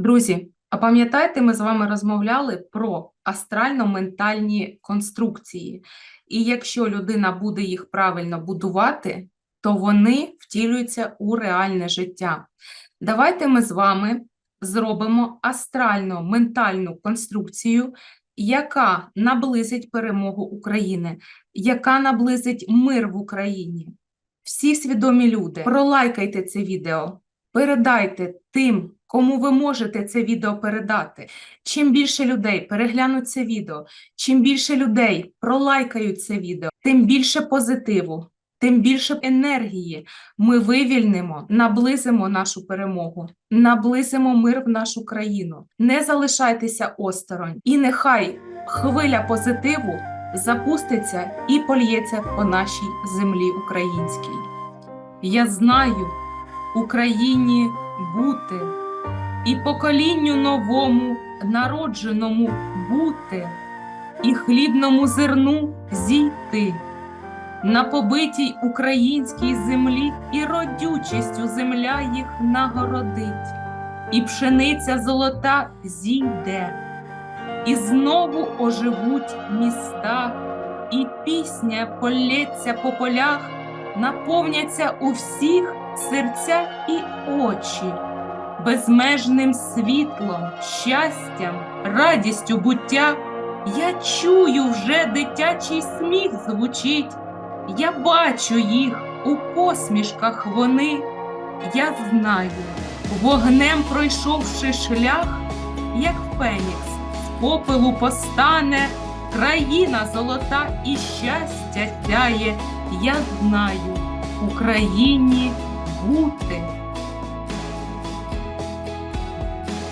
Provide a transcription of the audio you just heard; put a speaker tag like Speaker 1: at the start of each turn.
Speaker 1: Друзі, а пам'ятаєте, ми з вами розмовляли про астрально-ментальні конструкції. І якщо людина буде їх правильно будувати, то вони втілюються у реальне життя. Давайте ми з вами зробимо астрально-ментальну конструкцію, яка наблизить перемогу України, яка наблизить мир в Україні. Всі свідомі люди, пролайкайте це відео, передайте тим, кому ви можете це відео передати. Чим більше людей переглянуть це відео, чим більше людей пролайкають це відео, тим більше позитиву, тим більше енергії ми вивільнимо, наблизимо нашу перемогу, наблизимо мир в нашу країну. Не залишайтеся осторонь, і нехай хвиля позитиву запуститься і польється по нашій землі українській. Я знаю Україні бути і поколінню новому народженому бути, і хлібному зерну зійти. На побитій українській землі і родючістю земля їх нагородить, і пшениця золота зійде, і знову оживуть міста, і пісня полється по полях, наповняться у всіх серця і очі, безмежним світлом, щастям, радістю буття. Я чую вже дитячий сміх звучить. Я бачу їх у посмішках вони, я знаю, вогнем пройшовши шлях, як фенікс з попелу постане, країна золота і щастя сяє, я знаю, Україні бути.